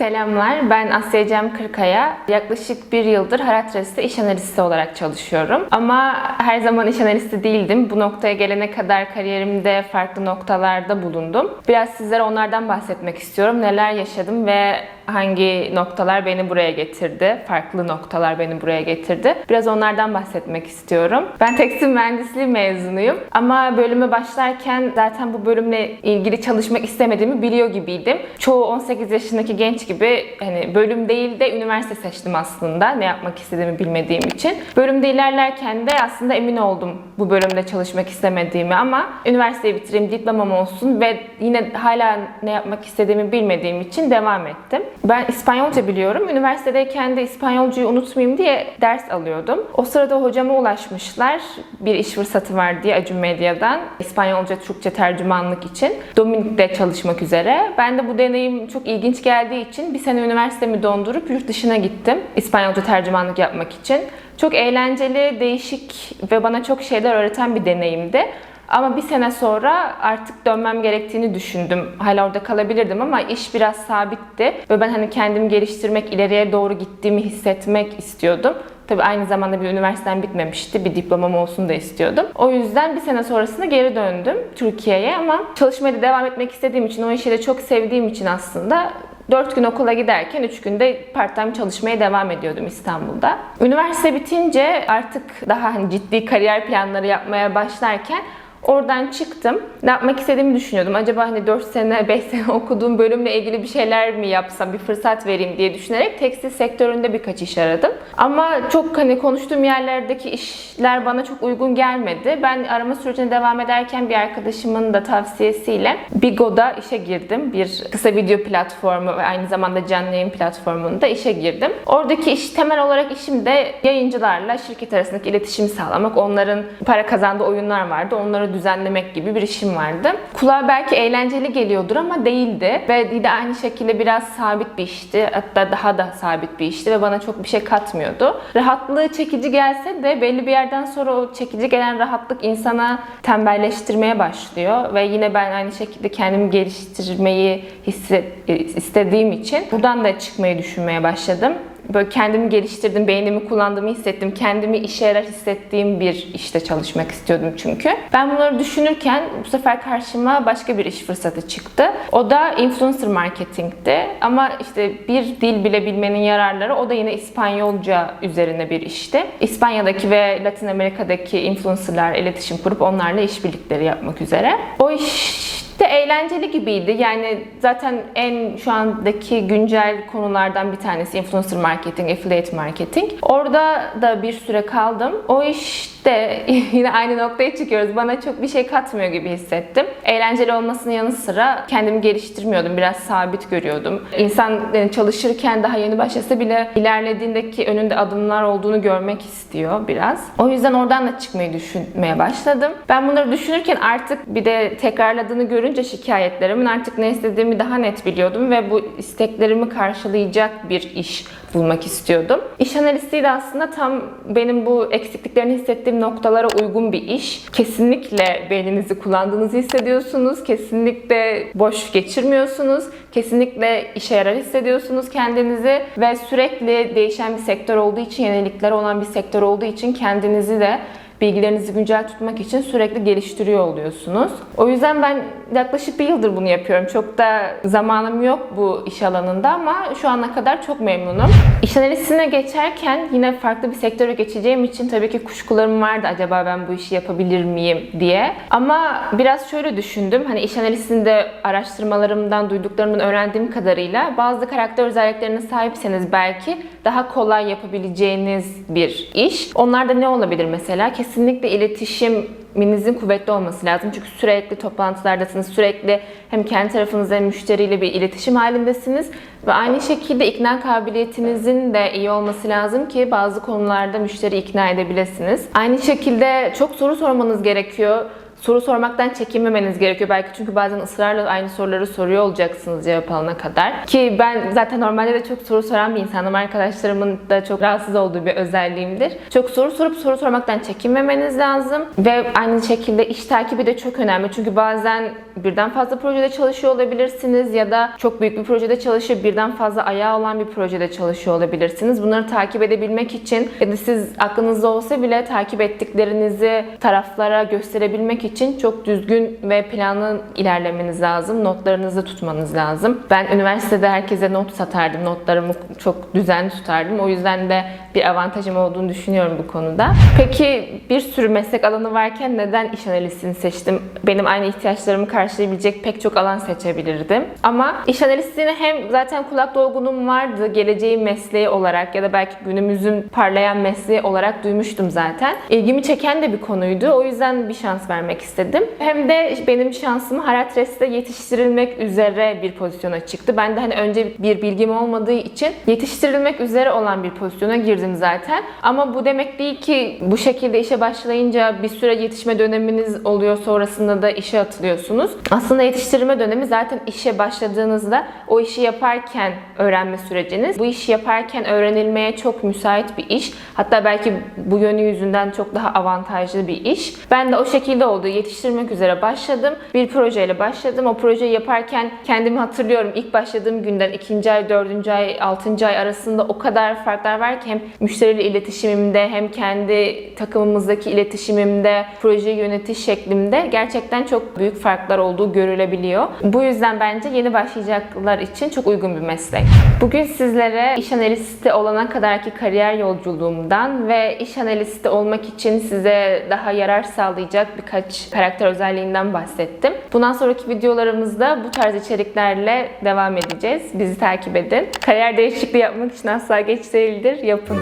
Selamlar, ben Asya Cem Kırkaya. Yaklaşık bir yıldır Haratres'te iş analisti olarak çalışıyorum. Ama her zaman iş analisti değildim. Bu noktaya gelene kadar kariyerimde farklı noktalarda bulundum. Biraz sizlere onlardan bahsetmek istiyorum. Neler yaşadım ve hangi noktalar beni buraya getirdi, farklı noktalar beni buraya getirdi. Biraz onlardan bahsetmek istiyorum. Ben tekstil mühendisliği mezunuyum ama bölüme başlarken zaten bu bölümle ilgili çalışmak istemediğimi biliyor gibiydim. Çoğu 18 yaşındaki genç gibi hani bölüm değil de üniversite seçtim aslında ne yapmak istediğimi bilmediğim için. Bölümde ilerlerken de aslında emin oldum bu bölümde çalışmak istemediğimi ama üniversiteyi bitireyim, diplomam olsun ve yine hala ne yapmak istediğimi bilmediğim için devam ettim. Ben İspanyolca biliyorum. Üniversitedeyken de İspanyolcayı unutmayayım diye ders alıyordum. O sırada hocama ulaşmışlar. Bir iş fırsatı var diye Acun Medya'dan. İspanyolca Türkçe tercümanlık için. Dominik'te çalışmak üzere. Ben de bu deneyim çok ilginç geldiği için bir sene üniversitemi dondurup yurt dışına gittim. İspanyolca tercümanlık yapmak için. Çok eğlenceli, değişik ve bana çok şeyler öğreten bir deneyimdi. Ama bir sene sonra artık dönmem gerektiğini düşündüm. Hala orada kalabilirdim ama iş biraz sabitti. Ve ben hani kendimi geliştirmek, ileriye doğru gittiğimi hissetmek istiyordum. Tabii aynı zamanda bir üniversitem bitmemişti. Bir diplomam olsun da istiyordum. O yüzden bir sene sonrasında geri döndüm Türkiye'ye ama çalışmaya da devam etmek istediğim için, o işi de çok sevdiğim için aslında 4 gün okula giderken 3 günde part-time çalışmaya devam ediyordum İstanbul'da. Üniversite bitince artık daha hani ciddi kariyer planları yapmaya başlarken Oradan çıktım. Ne yapmak istediğimi düşünüyordum. Acaba hani 4 sene, 5 sene okuduğum bölümle ilgili bir şeyler mi yapsam, bir fırsat vereyim diye düşünerek tekstil sektöründe birkaç iş aradım. Ama çok hani konuştuğum yerlerdeki işler bana çok uygun gelmedi. Ben arama sürecine devam ederken bir arkadaşımın da tavsiyesiyle Bigo'da işe girdim. Bir kısa video platformu ve aynı zamanda canlı yayın platformunda işe girdim. Oradaki iş temel olarak işim de yayıncılarla şirket arasındaki iletişimi sağlamak. Onların para kazandığı oyunlar vardı. Onları düzenlemek gibi bir işim vardı. Kulağa belki eğlenceli geliyordur ama değildi. Ve yine aynı şekilde biraz sabit bir işti. Hatta daha da sabit bir işti ve bana çok bir şey katmıyordu. Rahatlığı çekici gelse de belli bir yerden sonra o çekici gelen rahatlık insana tembelleştirmeye başlıyor. Ve yine ben aynı şekilde kendimi geliştirmeyi hisset, istediğim için buradan da çıkmayı düşünmeye başladım böyle kendimi geliştirdim, beynimi kullandığımı hissettim. Kendimi işe yarar hissettiğim bir işte çalışmak istiyordum çünkü. Ben bunları düşünürken bu sefer karşıma başka bir iş fırsatı çıktı. O da influencer marketingti. Ama işte bir dil bile bilmenin yararları o da yine İspanyolca üzerine bir işti. İspanya'daki ve Latin Amerika'daki influencerlar iletişim kurup onlarla işbirlikleri yapmak üzere. O iş de eğlenceli gibiydi. Yani zaten en şu andaki güncel konulardan bir tanesi influencer marketing, affiliate marketing. Orada da bir süre kaldım. O işte yine aynı noktaya çıkıyoruz. Bana çok bir şey katmıyor gibi hissettim. Eğlenceli olmasının yanı sıra kendimi geliştirmiyordum. Biraz sabit görüyordum. İnsan çalışırken daha yeni başlasa bile ilerlediğindeki önünde adımlar olduğunu görmek istiyor biraz. O yüzden oradan da çıkmayı düşünmeye başladım. Ben bunları düşünürken artık bir de tekrarladığını görünce görünce şikayetlerimin artık ne istediğimi daha net biliyordum ve bu isteklerimi karşılayacak bir iş bulmak istiyordum. İş analistliği de aslında tam benim bu eksikliklerini hissettiğim noktalara uygun bir iş. Kesinlikle beyninizi kullandığınızı hissediyorsunuz. Kesinlikle boş geçirmiyorsunuz. Kesinlikle işe yarar hissediyorsunuz kendinizi ve sürekli değişen bir sektör olduğu için, yenilikleri olan bir sektör olduğu için kendinizi de bilgilerinizi güncel tutmak için sürekli geliştiriyor oluyorsunuz. O yüzden ben yaklaşık bir yıldır bunu yapıyorum. Çok da zamanım yok bu iş alanında ama şu ana kadar çok memnunum. İş analistine geçerken yine farklı bir sektöre geçeceğim için tabii ki kuşkularım vardı acaba ben bu işi yapabilir miyim diye. Ama biraz şöyle düşündüm. Hani iş analistinde araştırmalarımdan, duyduklarımdan öğrendiğim kadarıyla bazı karakter özelliklerine sahipseniz belki daha kolay yapabileceğiniz bir iş. Onlar da ne olabilir mesela? Kesinlikle iletişiminizin kuvvetli olması lazım. Çünkü sürekli toplantılardasınız. Sürekli hem kendi tarafınızda hem müşteriyle bir iletişim halindesiniz. Ve aynı şekilde ikna kabiliyetinizin de iyi olması lazım ki bazı konularda müşteri ikna edebilirsiniz. Aynı şekilde çok soru sormanız gerekiyor soru sormaktan çekinmemeniz gerekiyor belki çünkü bazen ısrarla aynı soruları soruyor olacaksınız cevap alana kadar. Ki ben zaten normalde de çok soru soran bir insanım. Arkadaşlarımın da çok rahatsız olduğu bir özelliğimdir. Çok soru sorup soru sormaktan çekinmemeniz lazım ve aynı şekilde iş takibi de çok önemli. Çünkü bazen birden fazla projede çalışıyor olabilirsiniz ya da çok büyük bir projede çalışıp birden fazla ayağı olan bir projede çalışıyor olabilirsiniz. Bunları takip edebilmek için ya da siz aklınızda olsa bile takip ettiklerinizi taraflara gösterebilmek için çok düzgün ve planlı ilerlemeniz lazım. Notlarınızı tutmanız lazım. Ben üniversitede herkese not satardım. Notlarımı çok düzenli tutardım. O yüzden de bir avantajım olduğunu düşünüyorum bu konuda. Peki bir sürü meslek alanı varken neden iş analistini seçtim? Benim aynı ihtiyaçlarımı karşılayabilecek pek çok alan seçebilirdim. Ama iş analistliğine hem zaten kulak dolgunum vardı. Geleceğin mesleği olarak ya da belki günümüzün parlayan mesleği olarak duymuştum zaten. İlgimi çeken de bir konuydu. O yüzden bir şans vermek istedim. Hem de benim şansım Haratres'te yetiştirilmek üzere bir pozisyona çıktı. Ben de hani önce bir bilgim olmadığı için yetiştirilmek üzere olan bir pozisyona girdim zaten. Ama bu demek değil ki bu şekilde işe başlayınca bir süre yetişme döneminiz oluyor. Sonrasında da işe atılıyorsunuz. Aslında yetiştirme dönemi zaten işe başladığınızda o işi yaparken öğrenme süreciniz. Bu işi yaparken öğrenilmeye çok müsait bir iş. Hatta belki bu yönü yüzünden çok daha avantajlı bir iş. Ben de o şekilde oldu. Yetiştirmek üzere başladım. Bir projeyle başladım. O projeyi yaparken kendimi hatırlıyorum. İlk başladığım günden ikinci ay, dördüncü ay, altıncı ay arasında o kadar farklar var ki hem müşteriyle iletişimimde hem kendi takımımızdaki iletişimimde, projeyi yönetiş şeklimde gerçekten çok büyük farklar olduğu görülebiliyor. Bu yüzden bence yeni başlayacaklar için çok uygun bir meslek. Bugün sizlere iş analisti olana kadarki kariyer yolculuğumdan ve iş analisti olmak için size daha yarar sağlayacak birkaç karakter özelliğinden bahsettim. Bundan sonraki videolarımızda bu tarz içeriklerle devam edeceğiz. Bizi takip edin. Kariyer değişikliği yapmak için asla geç değildir. Yapın.